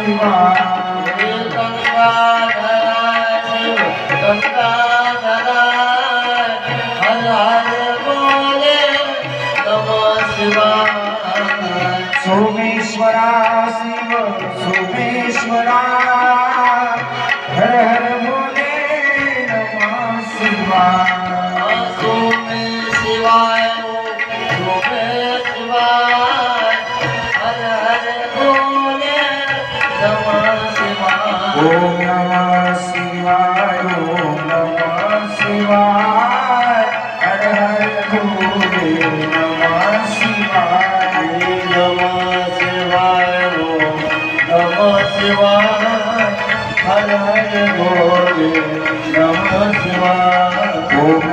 Sumeshwara Shiva, Sumeshwara Shiva, Sumeshwara Shiva, Sumeshwara Shiva, Sumeshwara Shiva, Sumeshwara Shiva, Har Har ગોરે નમઃ શિવાય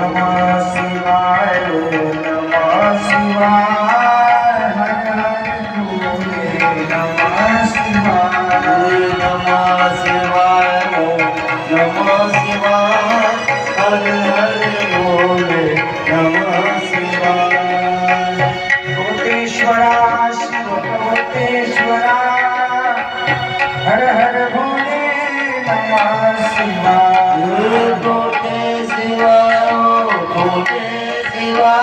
हर हर भोले नमः शिवा भोले शिवा भोले शिवा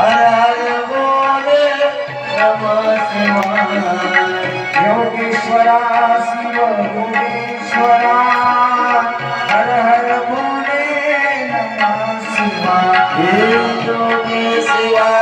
हर हर भोले नमः शिवा योगेश्वरा शिव योगेश्वरा। हर हर भोले नमः शिवा योगेश्वरा